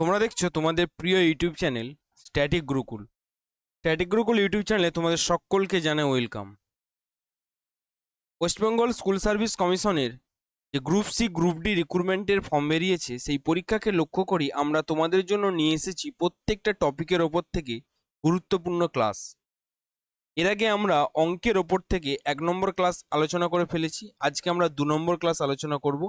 তোমরা দেখছ তোমাদের প্রিয় YouTube channel static Gurukul. Static Gurukul YouTube চ্যানেলে তোমাদের সকলকে জানাই ওয়েলকাম। ওয়েস্টবেঙ্গল স্কুল সার্ভিস কমিশনের যে গ্রুপ সি, গ্রুপ ডি রিক্রুটমেন্টের ফর্ম বেরিয়েছে, সেই পরীক্ষাকে লক্ষ্য করি আমরা তোমাদের জন্য নিয়ে এসেছি প্রত্যেকটা টপিকের ওপর থেকে গুরুত্বপূর্ণ ক্লাস। এর আগে আমরা অঙ্কের ওপর থেকে এক নম্বর ক্লাস আলোচনা করে ফেলেছি, আজকে আমরা দু নম্বর ক্লাস আলোচনা করব।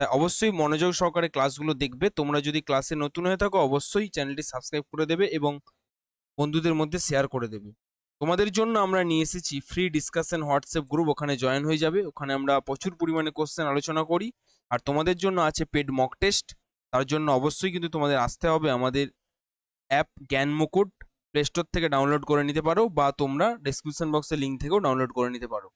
তাই অবশ্যই মনোযোগ সহকারে ক্লাসগুলো দেখবে। তোমরা যদি ক্লাসে নতুন হয়ে থাকো, অবশ্যই চ্যানেলটি সাবস্ক্রাইব করে দেবে এবং বন্ধুদের মধ্যে শেয়ার করে দেবে। তোমাদের জন্য আমরা নিয়ে এসেছি ফ্রি ডিসকাশন হোয়াটসঅ্যাপ গ্রুপ ওখানে জয়েন হয়ে যাবে। ওখানে আমরা প্রচুর পরিমাণে কোশ্চেন আলোচনা করি। আর তোমাদের জন্য আছে পেড মক টেস্ট তার জন্য অবশ্যই কিন্তু তোমাদের আসতে হবে আমাদের অ্যাপ জ্ঞান মুকুট প্লে স্টোর থেকে ডাউনলোড করে নিতে পারো বা তোমরা ডেসক্রিপশন বক্সের লিঙ্ক থেকেও ডাউনলোড করে নিতে পারো।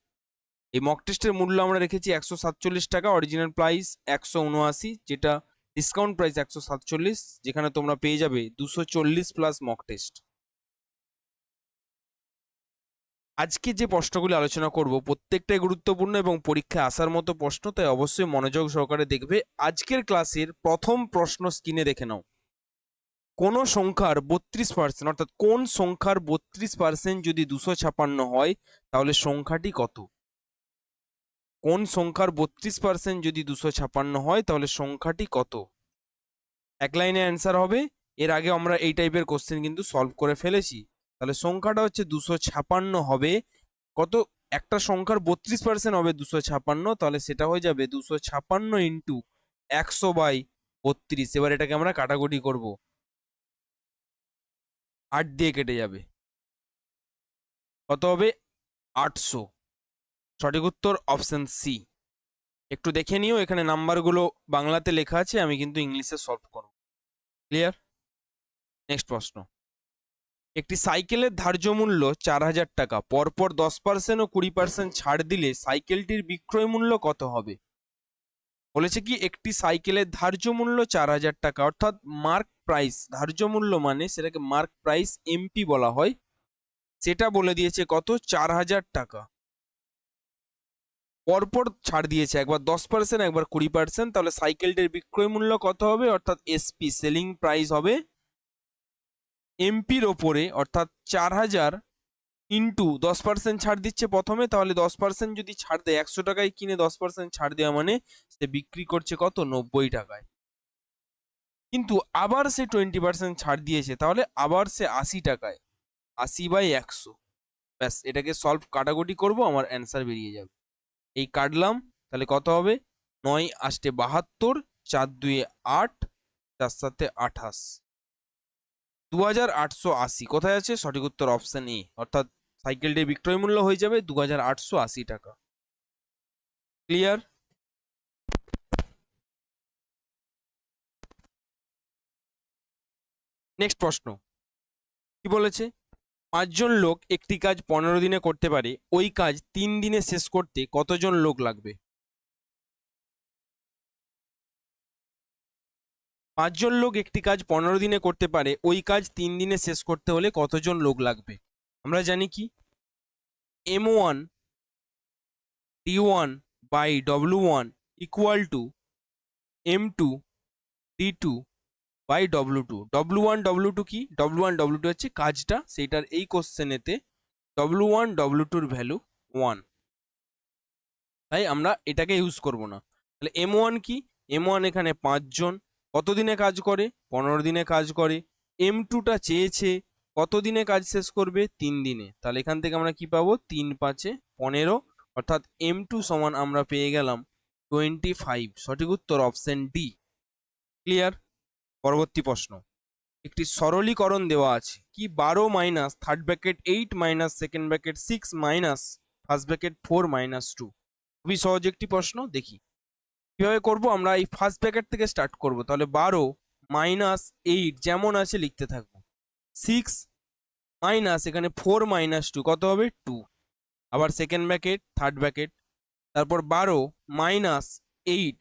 এই মক টেস্টের মূল্য আমরা রেখেছি একশো সাতচল্লিশ টাকা অরিজিনাল প্রাইস একশো উনআশি, যেটা ডিসকাউন্ট প্রাইস একশো সাতচল্লিশ, যেখানে তোমরা পেয়ে যাবে দুশো চল্লিশ প্লাস মক টেস্ট আজকে যে প্রশ্নগুলি আলোচনা করব, প্রত্যেকটাই গুরুত্বপূর্ণ এবং পরীক্ষায় আসার মতো প্রশ্ন, তাই অবশ্যই মনোযোগ সহকারে দেখবে। আজকের ক্লাসের প্রথম প্রশ্ন স্ক্রিনে দেখে নাও। কোন সংখ্যার বত্রিশ পার্সেন্ট অর্থাৎ কোন সংখ্যার বত্রিশ পার্সেন্ট যদি দুশো ছাপান্ন হয়, তাহলে সংখ্যাটি কত? কোন সংখ্যার বত্রিশ পার্সেন্ট যদি দুশো ছাপান্ন হয়, তাহলে সংখ্যাটি কত? এক লাইনে অ্যান্সার হবে। এর আগে আমরা এই টাইপের কোশ্চেন কিন্তু সলভ করে ফেলেছি। তাহলে সংখ্যাটা হচ্ছে দুশো ছাপান্ন হবে। কত? একটা সংখ্যার বত্রিশ পার্সেন্ট হবে দুশো ছাপান্ন, তাহলে সেটা হয়ে যাবে দুশো ছাপান্ন ইন্টু একশো বাই বত্রিশ। এবার এটাকে আমরা কাটাকুটি করব। আট দিয়ে কেটে যাবে। কত হবে? আটশো। সঠিক উত্তর অপশন সি একটু দেখে নিও, এখানে নাম্বারগুলো বাংলাতে লেখা আছে, আমি কিন্তু ইংলিশে সলভ করব। ক্লিয়ার নেক্সট প্রশ্ন। একটি সাইকেলের ধার্য মূল্য চার হাজার টাকা, পরপর দশ পার্সেন্ট ও কুড়ি পার্সেন্ট ছাড় দিলে সাইকেলটির বিক্রয় মূল্য কত হবে? বলেছে কি, একটি সাইকেলের ধার্য মূল্য চার হাজার টাকা, অর্থাৎ মার্ক প্রাইস ধার্য মূল্য মানে সেটাকে মার্ক প্রাইস এমপি বলা হয়, সেটা বলে দিয়েছে কত? চার হাজার টাকা। পরপর ছাড় দিয়েছে। একবার দশ পার্সেন্ট একবার কুড়ি পার্সেন্ট তাহলে সাইকেলটির বিক্রয় মূল্য কত হবে? অর্থাৎ এসপি সেলিং প্রাইস হবে এমপির ওপরে, অর্থাৎ চার হাজার ইন্টু দশ পার্সেন্ট ছাড় দিচ্ছে প্রথমে, তাহলে দশ পার্সেন্ট যদি ছাড় দেয়, একশো টাকায় কিনে দশ পার্সেন্ট ছাড় দেওয়া মানে সে বিক্রি করছে কত? নব্বই টাকায়। কিন্তু আবার সে টোয়েন্টি পার্সেন্ট ছাড় দিয়েছে, তাহলে আবার সে আশি টাকায়, আশি বাই একশো। ব্যাস, এটাকে সলভ কাটাকুটি করব, আমার অ্যান্সার বেরিয়ে যাবে। এই কাটলাম, তাহলে কত হবে? নয় আষ্টে বাহাত্তর, চার দুয়ে আট, চার সাথে আঠাশ। দু হাজার আটশো আশি, কোথায় আছে? সঠিক উত্তর অপশান এ অর্থাৎ সাইকেলটির বিক্রয় মূল্য হয়ে যাবে দু হাজার আটশো আশি টাকা। ক্লিয়ার নেক্সট প্রশ্ন। কি বলেছে? পাঁচজন লোক একটি কাজ পনেরো দিনে করতে পারে, ওই কাজ তিন দিনে শেষ করতে কতজন লোক লাগবে? পাঁচজন লোক একটি কাজ পনেরো দিনে করতে পারে, ওই কাজ তিন দিনে শেষ করতে হলে কতজন লোক লাগবে? আমরা জানি কি? M one D one by W one equal to M two D two by W two W one W two কি? ডব্লু ওয়ান ডব্লু টু হচ্ছে কাজটা, সেইটার এই কোশ্চেনেতে ডব্লু ওয়ান ডব্লু টুর ভ্যালু ওয়ান তাই আমরা এটাকে ইউজ করব না। তাহলে এম ওয়ান কি? এম ওয়ান এখানে পাঁচজন কত দিনে কাজ করে? পনেরো দিনে কাজ করে। এম টুটা চেয়েছে কত দিনে কাজ শেষ করবে? তিন দিনে। তাহলে এখান থেকে আমরা কি পাবো? তিন পাঁচে পনেরো। অর্থাৎ এম টু সমান আমরা পেয়ে গেলাম টোয়েন্টি ফাইভ সঠিক উত্তর অপশন ডি ক্লিয়ার পরবর্তী প্রশ্ন। একটি সরলীকরণ দেওয়া আছে। কি বারো minus third bracket eight minus second bracket six minus first bracket four minus two খুবই সহজ একটি প্রশ্ন, দেখি। কীভাবে করব? আমরা এই ফার্স্ট ব্র্যাকেট থেকে স্টার্ট করব। তাহলে বারো মাইনাস এইট যেমন আছে লিখতে থাকব। সিক্স মাইনাস এখানে ফোর মাইনাস টু কত হবে? টু আবার সেকেন্ড ব্র্যাকেট থার্ড ব্র্যাকেট তারপর বারো minus eight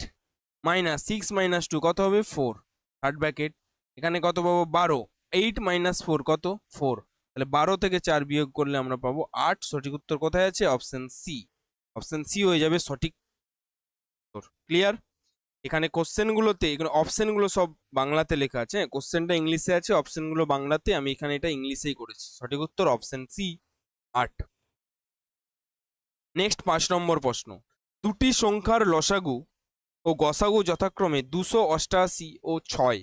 minus six minus two কত হবে? Four third bracket. এখানে কত পাবো? বারো। এইট মাইনাস ফোর কত? ফোর। তাহলে বারো থেকে চার বিয়োগ করলে আমরা পাবো আট। সঠিক উত্তর কোথায় আছে? Option C. অপশন সি হয়ে যাবে সঠিক উত্তর। ক্লিয়ার? এখানে কোশ্চেনগুলোতে, এখানে অপশনগুলো সব বাংলাতে লেখা আছে। হ্যাঁ কোশ্চেনটা ইংলিশে আছে, অপশনগুলো বাংলাতে। আমি এখানে এটা ইংলিশেই করেছি। সঠিক উত্তর অপশন সি, আট। নেক্সট পাঁচ নম্বর প্রশ্ন। দুটি সংখ্যার লসাগু ও গসাগু যথাক্রমে দুশো অষ্টাশি ও ছয়।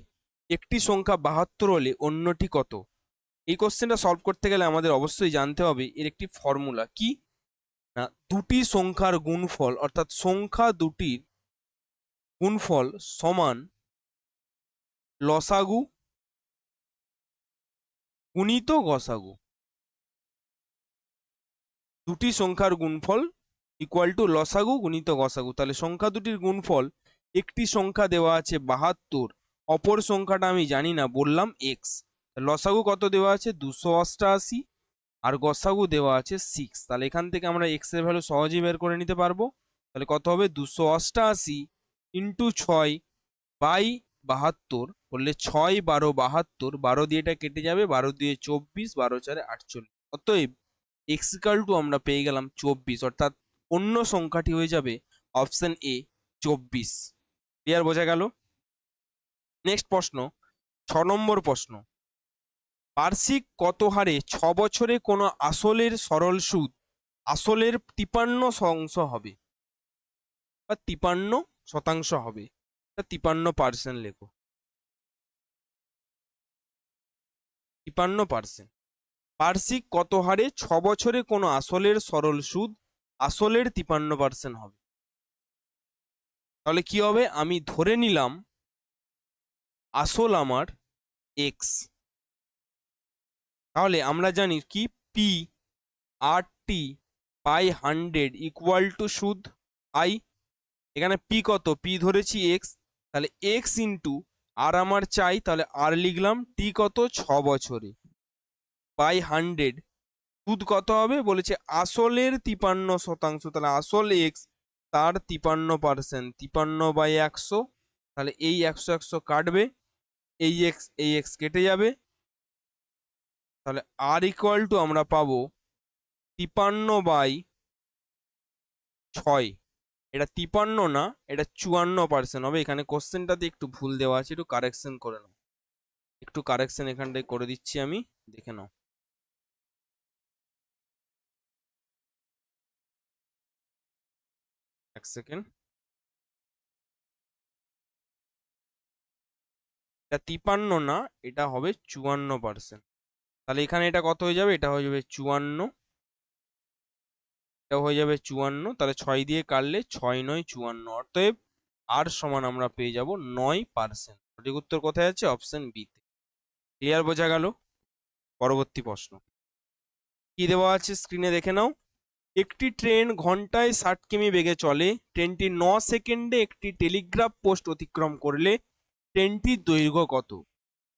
একটি সংখ্যা বাহাত্তর হলে অন্যটি কত? এই কোশ্চেনটা সলভ করতে গেলে আমাদের অবশ্যই জানতে হবে এর একটি ফর্মুলা কি? না, দুটি সংখ্যার গুণফল, অর্থাৎ সংখ্যা দুটির গুণফল সমান লসাগু গুণিত গসাগু। দুটি সংখ্যার গুণফল ইকুয়াল টু লসাগু গুণিত গসাগু। তাহলে সংখ্যা দুটির গুণফল একটি সংখ্যা দেওয়া আছে বাহাত্তর, অপর সংখ্যাটা আমি জানি না, বললাম এক্স লসাগু কত দেওয়া আছে? দুশো অষ্টাশি, আর গসাগু দেওয়া আছে সিক্স তাহলে এখান থেকে আমরা এক্সের ভ্যালু সহজেই বের করে নিতে পারব। তাহলে কত হবে? দুশো অষ্টাশি ইন্টু ছয় বাই বাহাত্তর, বললে ছয় বারো বাহাত্তর, বারো দিয়ে এটা কেটে যাবে, বারো দিয়ে চব্বিশ, বারো চারে আটচল্লিশ। অতএব এক্সিকাল টু আমরা পেয়ে গেলাম চব্বিশ, অর্থাৎ অন্য সংখ্যাটি হয়ে যাবে অপশন এ চব্বিশ। ক্লিয়ার বোঝা গেল? নেক্সট প্রশ্ন, ছ নম্বর প্রশ্ন। বার্ষিক কত হারে ছ বছরে কোনো আসলের সরল সুদ আসলের তিপান্ন শতাংশ হবে? বা তিপান্ন শতাংশ হবে। তিপান্ন পার্সেন্ট লেখো। তিপান্ন পার্সেন্ট বার্ষিক কত হারে ছ বছরে কোনো আসলের সরল সুদ আসলের তিপান্ন পার্সেন্ট হবে। তাহলে কি হবে? আমি ধরে নিলাম আসল আমার এক্স তাহলে আমরা জানি কি? P R T by hundred equal to সুদ আই এখানে পি কত? পি ধরেছি এক্স তাহলে এক্স ইন্টু আর আমার চাই। তাহলে আর লিখলাম টি কত? ছ বছরে। বাই হান্ড্রেড সুদ কত হবে? বলেছে আসলের তিপান্ন শতাংশ। তাহলে আসল এক্স তার তিপান্ন পার্সেন্ট তিপান্ন বাই একশো। তাহলে এই একশো একশো কাটবে, এই এক্স এই এক্স কেটে যাবে। তাহলে আর ইকুয়াল টু আমরা পাবো তিপান্ন বাই ছয়। এটা তিপান্ন না, এটা চুয়ান্ন পার্সেন্ট হবে। এখানে কোশ্চেনটাতে একটু ভুল দেওয়া আছে, একটু কারেকশন করে নাও। একটু কারেকশন এখানটায় করে দিচ্ছি আমি, দেখে নাও। সেকেন্ড এটা তিপান্ন না, এটা হবে চুয়ান্ন পার্সেন্ট তাহলে এখানে এটা কত হয়ে যাবে? এটা হয়ে যাবে চুয়ান্ন। এটা হয়ে যাবে চুয়ান্ন, তাহলে ছয় দিয়ে কাটলে ছয় নয় চুয়ান্ন। অতএব আর সমান আমরা পেয়ে যাব নয় পার্সেন্ট সঠিক উত্তর কোথায় আছে? অপশন বিতে ক্লিয়ার বোঝা গেল? পরবর্তী প্রশ্ন। কি দেওয়া আছে? স্ক্রিনে দেখে নাও। একটি ট্রেন ঘন্টায় ষাট কিমি বেগে চলে, ট্রেনটি ন সেকেন্ডে একটি টেলিগ্রাফ পোস্ট অতিক্রম করলে ট্রেনটির দৈর্ঘ্য কত?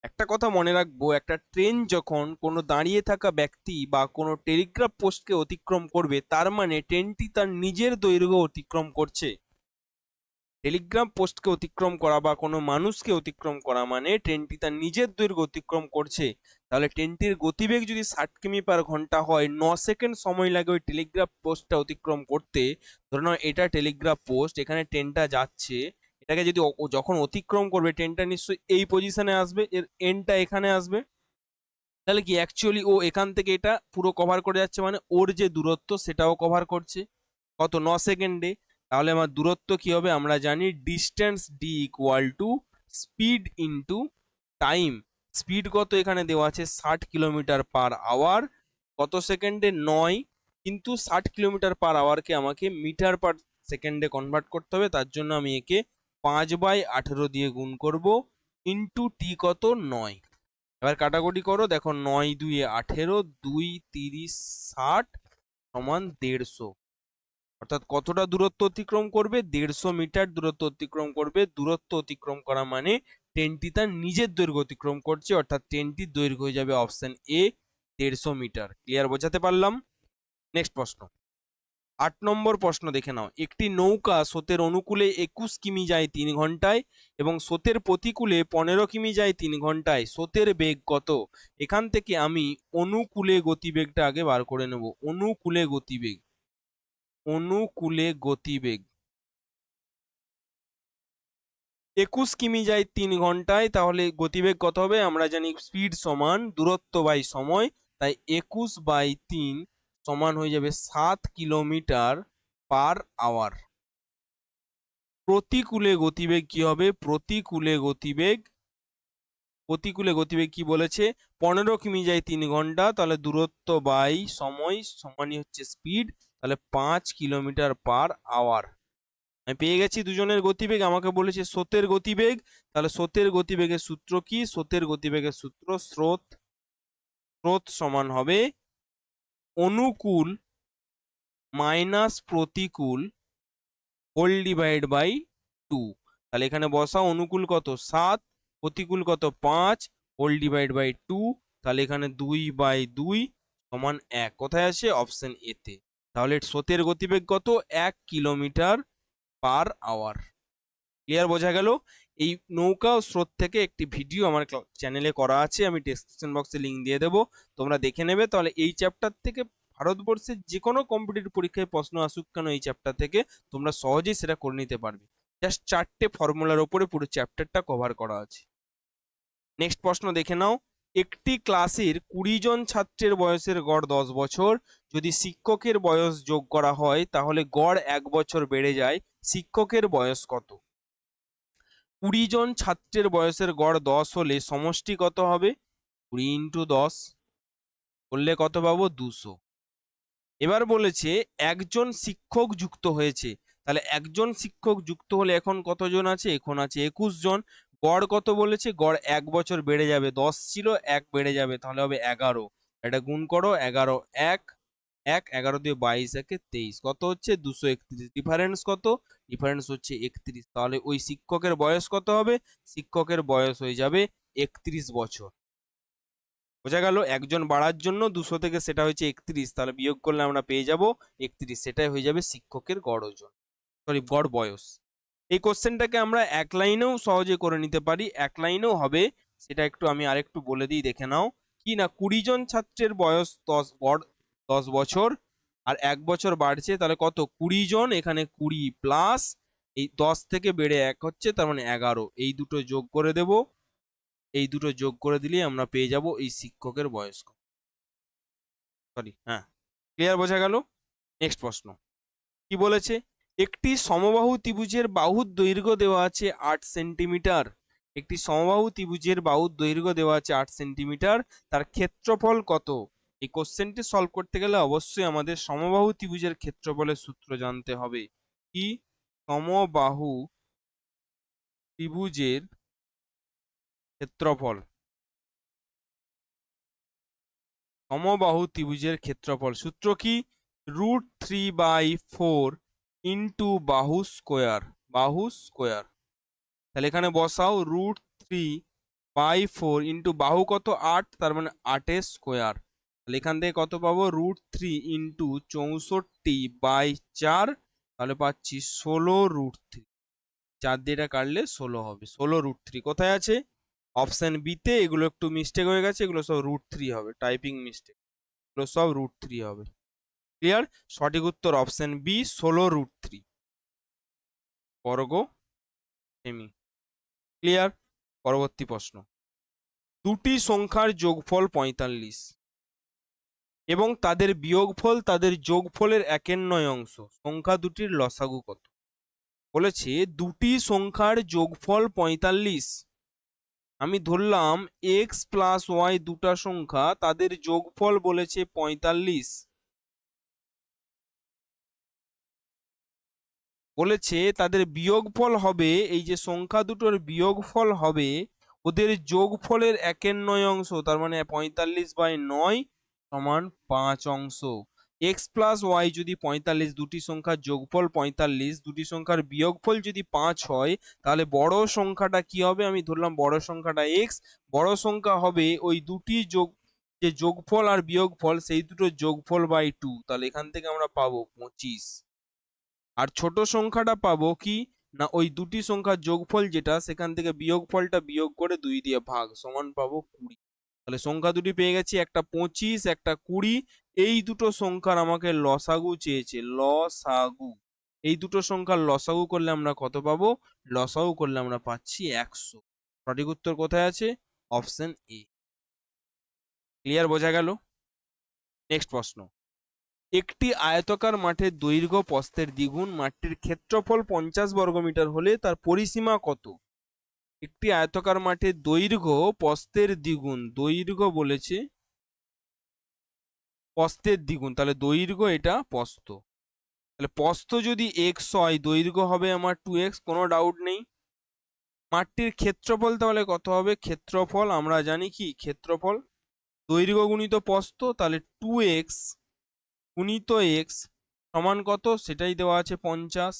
একটা কথা মনে রাখব, একটা ট্রেন যখন কোনো দাঁড়িয়ে থাকা ব্যক্তি বা কোনো টেলিগ্রাফ পোস্টকে অতিক্রম করবে, তার মানে ট্রেনটি তার নিজের দৈর্ঘ্য অতিক্রম করছে। টেলিগ্রাম পোস্টকে অতিক্রম করা বা কোনো মানুষকে অতিক্রম করা মানে ট্রেনটি তার নিজের দৈর্ঘ্য অতিক্রম করছে। তাহলে ট্রেনটির গতিবেগ যদি ষাট কিমি পার ঘণ্টা হয়, ন সেকেন্ড সময় লাগে ওই টেলিগ্রাফ পোস্টটা অতিক্রম করতে। ধরে নাও এটা টেলিগ্রাফ পোস্ট এখানে ট্রেনটা যাচ্ছে। এটাকে যদি যখন অতিক্রম করবে, ট্রেনটা নিশ্চয়ই এই পজিশনে আসবে, এর এন্ডটা এখানে আসবে। তাহলে কি অ্যাকচুয়ালি ও এখান থেকে এটা পুরো কভার করে যাচ্ছে মানে ওর যে দূরত্ব সেটাও কভার করছে। কত? ন সেকেন্ডে। তাহলে আমার দূরত্ব কি হবে? আমরা জানি distance D equal to speed into time speed কত এখানে দেওয়া আছে? ষাট কিলোমিটার পার আওয়ার। কত সেকেন্ডে? নয়। কিন্তু ষাট কিলোমিটার পার আওয়ারকে আমাকে মিটার পার সেকেন্ডে কনভার্ট করতে হবে। তার জন্য আমি একে পাঁচ বাই আঠেরো দিয়ে গুণ করব। ইন্টু টি কত? নয়। এবার কাটাকুটি করো। দেখো, নয় দুইয়ে আঠেরো, দুই তিরিশ ষাট সমান দেড়শো। অর্থাৎ কতটা দূরত্ব অতিক্রম করবে? দেড়শো মিটার দূরত্ব অতিক্রম করবে। দূরত্ব অতিক্রম করা মানে ট্রেনটি তার নিজের দৈর্ঘ্য অতিক্রম করছে, অর্থাৎ ট্রেনটির দৈর্ঘ্য হয়ে যাবে অপশান এ দেড়শো মিটার। ক্লিয়ার বোঝাতে পারলাম? নেক্সট প্রশ্ন। আট নম্বর প্রশ্ন দেখে নাও। একটি নৌকা স্রোতের অনুকূলে একুশ কিমি যায় তিন ঘন্টায় এবং স্রোতের প্রতিকূলে পনেরো কিমি যায় তিন ঘন্টায়। স্রোতের বেগ কত? এখান থেকে আমি অনুকূলে গতিবেগটা আগে বার করে নেব। অনুকূলে গতিবেগ। অনুকূলে গতিবেগ। একুশ কিমি যায় তিন ঘন্টায়, তাহলে গতিবেগ কত হবে? আমরা জানি স্পিড সমান, দূরত্ব বাই সময়, তাই একুশ বাই তিন সমান হয়ে যাবে সাত কিলোমিটার পার আওয়ার প্রতিকূলে গতিবেগ কি হবে? প্রতিকূলে গতিবেগ প্রতিকূলে গতিবেগ কি বলেছে? পনেরো কিমি যায় তিন ঘণ্টা, তাহলে দূরত্ব বাই সময় সমানই হচ্ছে স্পিড তাহলে পাঁচ কিলোমিটার পার আওয়ার আমি পেয়ে গেছি দুজনের গতিবেগ। আমাকে বলেছে স্রোতের গতিবেগ। তাহলে স্রোতের গতিবেগের সূত্র কি? স্রোতের গতিবেগের সূত্র স্রোত স্রোত সমান হবে অনুকূল মাইনাস প্রতিকূল হোল ডিভাইড বাই টু। তাহলে এখানে বসা অনুকূল কত? সাত, প্রতিকূল কত? পাঁচ, হোল ডিভাইড বাই টু। তাহলে এখানে দুই বাই দুই সমান এক। কোথায় আছে? অপশন এতে তাহলে স্রোতের গতিবেগ কত? এক কিলোমিটার পার আওয়ার। ক্লিয়ার বোঝা গেল? এই নৌকা ও স্রোত থেকে একটি ভিডিও আমার চ্যানেলে করা আছে, আমি ডেসক্রিপশন বক্সে লিঙ্ক দিয়ে দেবো। তোমরা দেখে নেবে। তাহলে এই চ্যাপ্টার থেকে ভারতবর্ষের যে কোনো কম্পিটিটিভ পরীক্ষায় প্রশ্ন আসুক কেন এই চ্যাপ্টার থেকে, তোমরা সহজেই সেটা করে নিতে পারবে। জাস্ট চারটে ফর্মুলার ওপরে পুরো চ্যাপ্টারটা কভার করা আছে। নেক্সট প্রশ্ন দেখে নাও। একটি ক্লাসের কুড়ি জন ছাত্রের বয়সের গড় দশ বছর। যদি শিক্ষকের বয়স যোগ করা হয়, তাহলে গড় এক বছর বেড়ে যায়। শিক্ষকের বয়স কত? কুড়ি জন ছাত্রের বয়সের গড় দশ হলে সমষ্টি কত হবে? কুড়ি ইন্টু দশ। করলে কত পাবো? দুশো। এবার বলেছে, একজন শিক্ষক যুক্ত হয়েছে। তাহলে একজন শিক্ষক যুক্ত হলে এখন কতজন আছে? এখন আছে একুশ জন। গড় কত বলেছে? গড় এক বছর বেড়ে যাবে। দশ ছিল, এক বেড়ে যাবে। তাহলে হবে এগারো। এটা গুণ করো, এগারো, এক। এক, এগারো দিয়ে বাইশ, একে তেইশ। কত হচ্ছে? দুশো একত্রিশ। ডিফারেন্স কত? ডিফারেন্স হচ্ছে একত্রিশ। তাহলে ওই শিক্ষকের বয়স কত হবে? শিক্ষকের বয়স হয়ে যাবে একত্রিশ বছর। বোঝা গেল? একজন বাড়ার জন্য দুশো থেকে সেটা হচ্ছে একত্রিশ। তাহলে বিয়োগ করলে আমরা পেয়ে যাব একত্রিশ। সেটাই হয়ে যাবে শিক্ষকের গড় ওজন। সরি, গড় বয়স। এই কোশ্চেনটাকে আমরা এক লাইনেও সহজে করে নিতে পারি, এক লাইনেও হবে। সেটা একটু আমি আরেকটু বলে দিই, দেখে নাও। কি না, কুড়ি জন ছাত্রের বয়স দশ গড় দশ বছর, আর এক বছর বাড়ছে, তাহলে কত? কুড়ি জন, এখানে কুড়ি প্লাস এই দশ থেকে বেড়ে এক হচ্ছে, তার মানে এগারো। এই দুটো যোগ করে দেব। এই দুটো যোগ করে দিলেই আমরা পেয়ে যাব এই শিক্ষকের বয়স সরি হ্যাঁ। ক্লিয়ার বোঝা গেল? নেক্সট প্রশ্ন। কি বলেছে? একটি সমবাহু ত্রিভুজের বাহুর দৈর্ঘ্য দেওয়া আছে আট সেন্টিমিটার। একটি সমবাহু ত্রিভুজের বাহুর দৈর্ঘ্য দেওয়া আছে আট সেন্টিমিটার। তার ক্ষেত্রফল কত? এই কোশ্চেনটি সলভ করতে গেলে অবশ্যই আমাদের সমবাহু ত্রিভুজের ক্ষেত্রফলের সূত্র জানতে হবে। কি? সমবাহু ত্রিভুজের ক্ষেত্রফল। সমবাহু ত্রিভুজের ক্ষেত্রফল সূত্র কি? Root three by four into বাহু স্কোয়ার বাহু স্কোয়ার তাহলে এখানে বসাও root three by four into বাহু কত আট? তার মানে আটের স্কোয়ার তাহলে এখান থেকে কত পাবো? রুট থ্রি ইন্টু চৌষট্টি বাই চার। তাহলে পাচ্ছি ষোলো রুট থ্রি চার দিয়ে এটা কাটলে ষোলো হবে। ষোলো রুট থ্রি কোথায় আছে? অপশন বিতে এগুলো একটু মিস্টেক হয়ে গেছে। এগুলো সব রুট থ্রি হবে। টাইপিং মিস্টেক এগুলো সব রুট থ্রি হবে। ক্লিয়ার সঠিক উত্তর অপশন বি ষোলো রুট থ্রি বর্গ সেমি ক্লিয়ার পরবর্তী প্রশ্ন। দুটি সংখ্যার যোগফল পঁয়তাল্লিশ এবং তাদের বিয়োগফল তাদের যোগফলের একের নয় অংশ। সংখ্যা দুটির লসাগু কত? বলেছে দুটি সংখ্যার যোগফল পঁয়তাল্লিশ। আমি ধরলাম এক্স প্লাস ওয়াই দুটা সংখ্যা তাদের যোগফল বলেছে পঁয়তাল্লিশ। বলেছে, তাদের বিয়োগফল হবে, এই যে সংখ্যা দুটোর বিয়োগফল হবে, ওদের যোগফলের একের নয় অংশ, তার মানে পঁয়তাল্লিশ বাই নয় সমান পাঁচ অংশ। এক্স প্লাস ওয়াই যদি পঁয়তাল্লিশ, দুটি সংখ্যার যোগফল পঁয়তাল্লিশ, দুটি সংখ্যার বিয়োগফল যদি পাঁচ হয়, তাহলে বড় সংখ্যাটা কি হবে? আমি ধরলাম বড় সংখ্যাটা এক্স বড় সংখ্যা হবে ওই দুটি যোগ, যে যোগফল আর বিয়োগফল, সেই দুটো যোগফল বাই টু তাহলে এখান থেকে আমরা পাবো পঁচিশ। আর ছোট সংখ্যাটা পাবো কি? না, ওই দুটি সংখ্যার যোগফল যেটা, সেখান থেকে বিয়োগফলটা বিয়োগ করে দুই দিয়ে ভাগ, সমান পাবো কুড়ি। তাহলে সংখ্যা দুটি পেয়ে গেছি, একটা পঁচিশ, একটা কুড়ি। এই দুটো সংখ্যার আমাকে লসাগু চেয়েছে, লসাগু। এই দুটো সংখ্যার লসাগু করলে আমরা কত পাবো? লসাগু করলে আমরা পাচ্ছি একশো। সঠিক উত্তর কোথায় আছে? Option A. ক্লিয়ার বোঝা গেল? নেক্সট প্রশ্ন। একটি আয়তকার মাঠের দৈর্ঘ্য প্রস্থের দ্বিগুণ, মাঠটির ক্ষেত্রফল পঞ্চাশ বর্গমিটার হলে তার পরিসীমা কত? একটি আয়তকার মাঠের দৈর্ঘ্য প্রস্থের দ্বিগুণ, দৈর্ঘ্য বলেছে প্রস্থের দ্বিগুণ, তাহলে দৈর্ঘ্য এটা প্রস্থ তাহলে প্রস্থ যদি এক্স হয়, দৈর্ঘ্য হবে আমার টু এক্স কোনো ডাউট নেই। মাঠটির ক্ষেত্রফল তাহলে কত হবে? ক্ষেত্রফল আমরা জানি কি? ক্ষেত্রফল দৈর্ঘ্য গুণিত প্রস্থ তাহলে টু এক্স গুণিত এক্স সমান কত? সেটাই দেওয়া আছে পঞ্চাশ।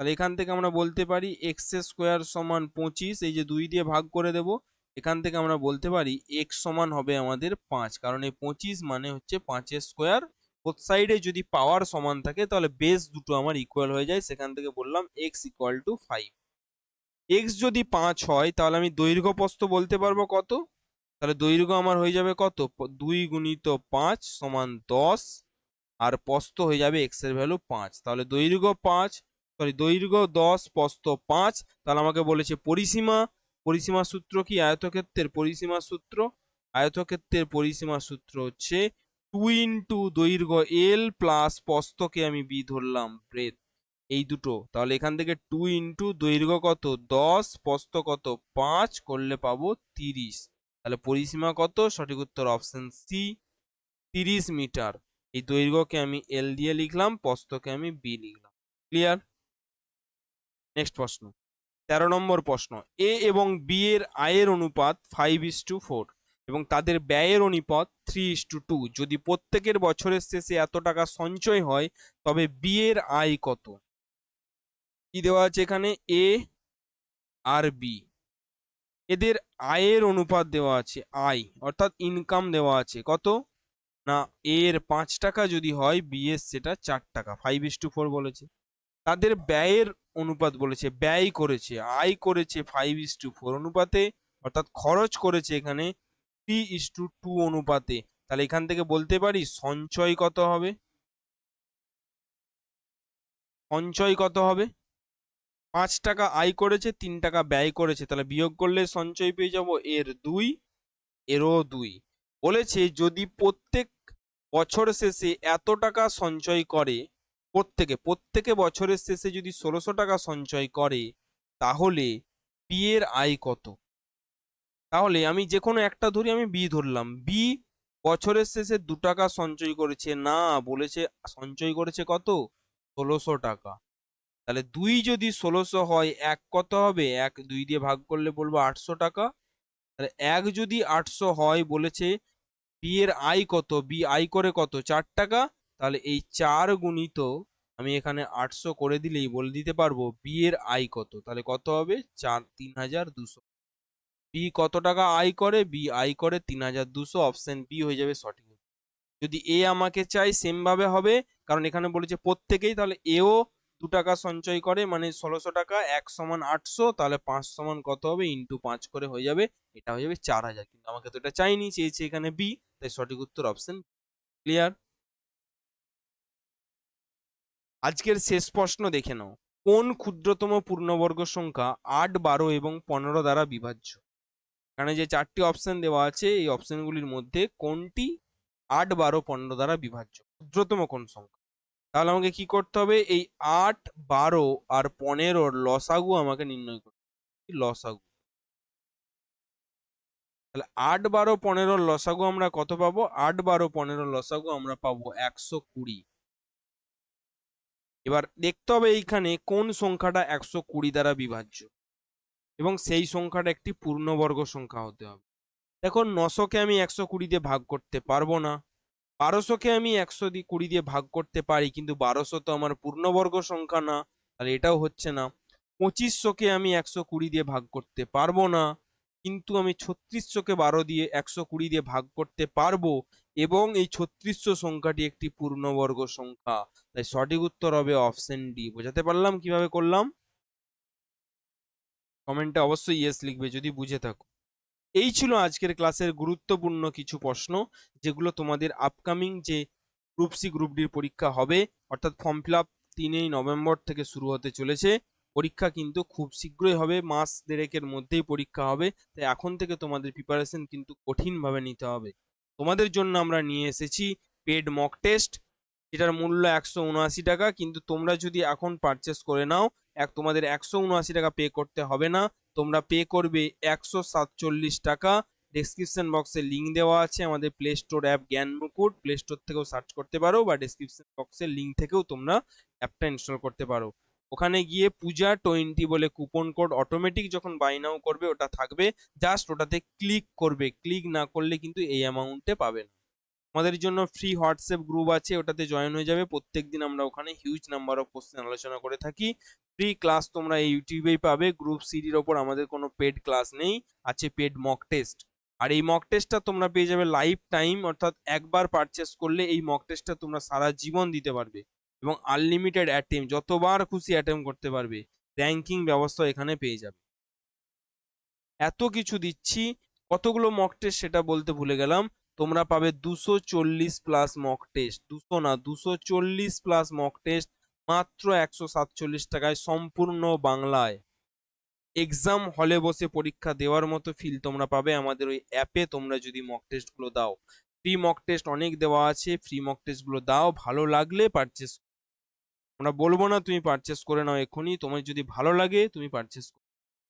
তাহলে এখান থেকে আমরা বলতে পারি এক্স স্কোয়ার সমান পঁচিশ, এই যে দুই দিয়ে ভাগ করে দেব। এখান থেকে আমরা বলতে পারি এক্স সমান হবে আমাদের পাঁচ, কারণ এই পঁচিশ মানে হচ্ছে পাঁচের স্কোয়ার বোথ সাইডে যদি পাওয়ার সমান থাকে, তাহলে বেস দুটো আমার ইকুয়াল হয়ে যায়। সেখান থেকে বললাম X equal to five X যদি পাঁচ হয়, তাহলে আমি দৈর্ঘ্য প্রস্থ বলতে পারব কত? তাহলে দৈর্ঘ্য আমার হয়ে যাবে কত? দুই গুণিত পাঁচ সমান দশ। আর প্রস্থ হয়ে যাবে এক্সের ভ্যালু পাঁচ। তাহলে দৈর্ঘ্য পাঁচ সরি দৈর্ঘ্য দশ প্রস্থ পাঁচ। তাহলে আমাকে বলেছে পরিসীমা পরিসীমা সূত্র কি? আয়তক্ষেত্রের পরিসীমা সূত্র। আয়তক্ষেত্রের পরিসীমা সূত্র হচ্ছে টু ইন্টু দৈর্ঘ্য এল প্লাস প্রস্থকে আমি বি ধরলাম ব্রেথ এই দুটো। তাহলে এখান থেকে টু ইন্টু দৈর্ঘ্য কত? দশ প্রস্থ কত? পাঁচ, করলে পাবো তিরিশ। তাহলে পরিসীমা কত? সঠিক উত্তর অপশন সি তিরিশ মিটার এই দৈর্ঘ্যকে আমি এল দিয়ে লিখলাম, প্রস্থকে আমি বি লিখলাম। ক্লিয়ার নেক্সট প্রশ্ন। তেরো নম্বর প্রশ্ন। এ এবং বি এর আয়ের অনুপাত ফাইভ ইস টু ফোর এবং তাদের ব্যয়ের অনুপাত থ্রি ইস টু টু যদি প্রত্যেকের বছরের শেষে এত টাকা সঞ্চয় হয়, তবে বি এর আয় কত? কি দেওয়া আছে এখানে? এ আর বি এদের আয়ের অনুপাত দেওয়া আছে আয় অর্থাৎ ইনকাম দেওয়া আছে। কত? না, এর পাঁচ টাকা যদি হয় বি এর সেটা চার টাকা ফাইভ ইস টু ফোর বলেছে। তাদের ব্যয়ের অনুপাত বলেছে, ব্যয় করেছে, আয় করেছে ফাইভ ইস টু ফোর অনুপাতে, অর্থাৎ খরচ করেছে এখানে থ্রি ইস টু টু অনুপাতে। তাহলে এখান থেকে বলতে পারি, সঞ্চয় কত হবে? সঞ্চয় কত হবে? পাঁচ টাকা আয় করেছে, তিন টাকা ব্যয় করেছে, তাহলে বিয়োগ করলে সঞ্চয় পেয়ে যাব, এর দুই, এরও দুই। বলেছে, যদি প্রত্যেক বছর শেষে এত টাকা সঞ্চয় করে, প্রত্যেকে প্রত্যেকে বছরের শেষে যদি ষোলোশো টাকা সঞ্চয় করে, তাহলে বি এর আয় কত? তাহলে আমি যে কোনো একটা ধরি, আমি বি ধরলাম। বি বছরের শেষে দু টাকা সঞ্চয় করেছে, না, বলেছে, সঞ্চয় করেছে কত? ষোলোশো টাকা। তাহলে দুই যদি ষোলোশো হয়, এক কত হবে? এক, দুই দিয়ে ভাগ করলে বলব আটশো টাকা। তাহলে এক যদি আটশো হয়, বলেছে বি এর আয় কত? বি আয় করে কত? চার টাকা? তাহলে এই চার গুণিত আমি এখানে আটশো করে দিলেই বলে দিতে পারব বি এর আয় কত? তাহলে কত হবে? চার, তিন হাজার দুশো। বি কত টাকা আয় করে? বি আয় করে তিন হাজার দুশো, অপশন বি হয়ে যাবে সঠিক। যদি এ আমাকে চাই সেম ভাবে হবে, কারণ এখানে বলেছে প্রত্যেকেই, তাহলে এও দু টাকা সঞ্চয় করে মানে ষোলোশো টাকা, এক সমান আটশো, তাহলে পাঁচ সমান কত হবে? ইন্টু পাঁচ করে হয়ে যাবে, এটা হয়ে যাবে চার হাজার। কিন্তু আমাকে তো এটা চাইনি, চেয়েছে এখানে বি। তাই সঠিক উত্তর অপশন ক্লিয়ার আজকের শেষ প্রশ্ন দেখে নাও। কোন ক্ষুদ্রতম পূর্ণবর্গ সংখ্যা আট, বারো এবং পনেরো দ্বারা বিভাজ্য? এখানে যে চারটি অপশন দেওয়া আছে, এই অপশনগুলির মধ্যে কোনটি আট, বারো, পনেরো দ্বারা বিভাজ্য? ক্ষুদ্রতম কোন সংখ্যা? তাহলে আমাকে কি করতে হবে? এই আট, বারো আর পনেরোর লসাগু আমাকে নির্ণয় করতে হবে। লসাগু। তাহলে আট বারো পনেরো লসাগু আমরা কত পাবো? আট বারো পনেরো লসাগু আমরা পাবো একশো কুড়ি। এবার দেখতে হবে এইখানে কোন সংখ্যাটা একশো কুড়ি দ্বারা বিভাজ্য। এবং সেই সংখ্যাটা একটি পূর্ণবর্গ সংখ্যা হতে হবে। দেখো নশোকে আমি একশো কুড়ি দিয়ে ভাগ করতে পারব না। বারোশোকে আমি একশো কুড়ি দিয়ে কুড়ি দিয়ে ভাগ করতে পারি, কিন্তু বারোশো তো আমার পূর্ণবর্গ সংখ্যা না, তাহলে এটাও হচ্ছে না। পঁচিশশোকে আমি একশো কুড়ি দিয়ে ভাগ করতে পারব না। কিন্তু আমি ছত্রিশশোকে বারো দিয়ে একশো কুড়ি দিয়ে ভাগ করতে পারব এবং এই ছত্রিশশো সংখ্যাটি একটি পূর্ণবর্গ সংখ্যা। তাই সঠিক উত্তর হবে অপশন ডি। বোঝাতে পারলাম কীভাবে করলাম? কমেন্টে অবশ্যই ইয়েস লিখবে যদি বুঝে থাকো। এই ছিল আজকের ক্লাসের গুরুত্বপূর্ণ কিছু প্রশ্ন, যেগুলো তোমাদের আপকামিং যে গ্রুপ সি গ্রুপ ডির পরীক্ষা হবে, অর্থাৎ ফর্ম ফিল আপ তিনই নভেম্বর থেকে শুরু হতে চলেছে। পরীক্ষা কিন্তু খুব শীঘ্রই হবে, মাস দেড়েকের মধ্যেই পরীক্ষা হবে। তাই এখন থেকে তোমাদের প্রিপারেশন কিন্তু কঠিনভাবে নিতে হবে। তোমাদের জন্য আমরা নিয়ে এসেছি পেড মক টেস্ট যেটার মূল্য একশো উনআশি টাকা। কিন্তু তোমরা যদি এখন পারচেস করে নাও, এক তোমাদের একশো উনআশি টাকা পে করতে হবে না। তোমরা পে করবে একশো সাতচল্লিশ টাকা। ডেসক্রিপশন বক্সে লিঙ্ক দেওয়া আছে। আমাদের প্লে স্টোর অ্যাপ জ্ঞান মুকুট প্লে স্টোর থেকেও সার্চ করতে পারো বা ডেসক্রিপশন বক্সের লিঙ্ক থেকেও তোমরা অ্যাপটা ইনস্টল করতে পারো। ওখানে গিয়ে পূজা টোয়েন্টি বলে কুপন কোড অটোমেটিক যখন বাই নাও করবে, ওটা থাকবে। জাস্ট ওটাতে ক্লিক করবে। ক্লিক না করলে কিন্তু এই অ্যামাউন্টে পাবে না। আমাদের জন্য ফ্রি হোয়াটসঅ্যাপ গ্রুপ আছে, ওটাতে জয়েন হয়ে যাবে। প্রত্যেকদিন আমরা ওখানে হিউজ নাম্বার অফ কোশ্চেন আলোচনা করে থাকি। ফ্রি ক্লাস তোমরা এই ইউটিউবেই পাবে। গ্রুপ সিডির ওপর আমাদের কোনো পেড ক্লাস নেই, আছে পেড মক টেস্ট আর এই মক টেস্টটা তোমরা পেয়ে যাবে লাইফ টাইম অর্থাৎ একবার পারচেস করলে এই মক টেস্টটা তোমরা সারা জীবন দিতে পারবে। এবং আনলিমিটেড অ্যাটেম যতবার খুশি অ্যাটেম করতে পারবে র্যাঙ্কিং ব্যবস্থা এখানে পেয়ে যাবে। এত কিছু দিচ্ছি, কতগুলো মক টেস্ট সেটা বলতে ভুলে গেলাম। তোমরা পাবে দুশো চল্লিশ প্লাস মক টেস্ট দুশো না, দুশো চল্লিশ প্লাস মক টেস্ট মাত্র একশো সাতচল্লিশ টাকায় সম্পূর্ণ বাংলায়। এক্সাম হলে বসে পরীক্ষা দেওয়ার মতো ফিল তোমরা পাবে আমাদের ওই অ্যাপে তোমরা যদি মক টেস্টগুলো দাও। ফ্রি মক টেস্ট অনেক দেওয়া আছে ফ্রি মক টেস্টগুলো দাও, ভালো লাগলে পারচেস আমরা বলব না তুমি পারচেস করে নাও এক্ষুনি তোমার যদি ভালো লাগে তুমি পারচেস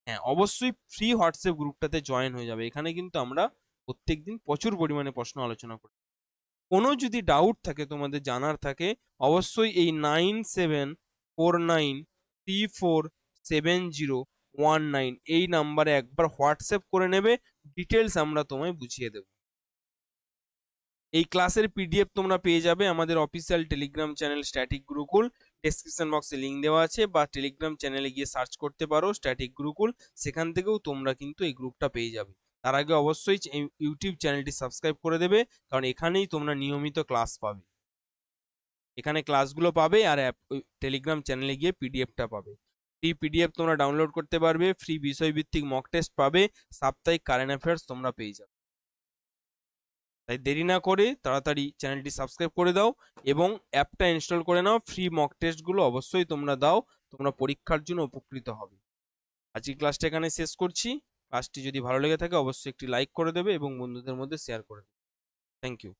হ্যাঁ অবশ্যই ফ্রি হোয়াটসঅ্যাপ গ্রুপটাতে জয়েন হয়ে যাবে। এখানে কিন্তু আমরা প্রত্যেকদিন প্রচুর পরিমাণে প্রশ্ন আলোচনা করি। কোনো যদি ডাউট থাকে, তোমাদের জানার থাকে, অবশ্যই এই nine seven four nine three four seven zero one nine এই নাম্বারে একবার হোয়াটসঅ্যাপ করে নেবে ডিটেলস আমরা তোমায় বুঝিয়ে দেব। এই ক্লাসের পিডিএফ তোমরা পেয়ে যাবে আমাদের official Telegram channel static Gurukul description বক্সে লিঙ্ক দেওয়া আছে বা টেলিগ্রাম চ্যানেলে গিয়ে সার্চ করতে পারো স্ট্যাটিক গুরুকুল সেখান থেকেও তোমরা কিন্তু এই গ্রুপটা পেয়ে যাবে। তার আগে অবশ্যই ইউটিউব চ্যানেলটি সাবস্ক্রাইব করে দেবে, কারণ এখানেই তোমরা নিয়মিত ক্লাস পাবে। এখানে ক্লাসগুলো পাবে আর অ্যাপ টেলিগ্রাম চ্যানেলে গিয়ে পিডিএফটা পাবে। ফ্রি পিডিএফ তোমরা ডাউনলোড করতে পারবে ফ্রি বিষয়ভিত্তিক মক টেস্ট পাবে, সাপ্তাহিক কারেন্ট অ্যাফেয়ার্স তোমরা পেয়ে যাবে। তাই দেরি না করে তাড়াতাড়ি চ্যানেলটি সাবস্ক্রাইব করে দাও এবং অ্যাপটা ইনস্টল করে নাও। ফ্রি মক টেস্টগুলো অবশ্যই তোমরা দাও, তোমরা পরীক্ষার জন্য উপকৃত হবে। আজকে ক্লাসটা এখানে শেষ করছি। ক্লাসটি যদি ভালো লেগে থাকে অবশ্যই একটি লাইক করে দেবে এবং বন্ধুদের মধ্যে শেয়ার করে দেবে। Thank you.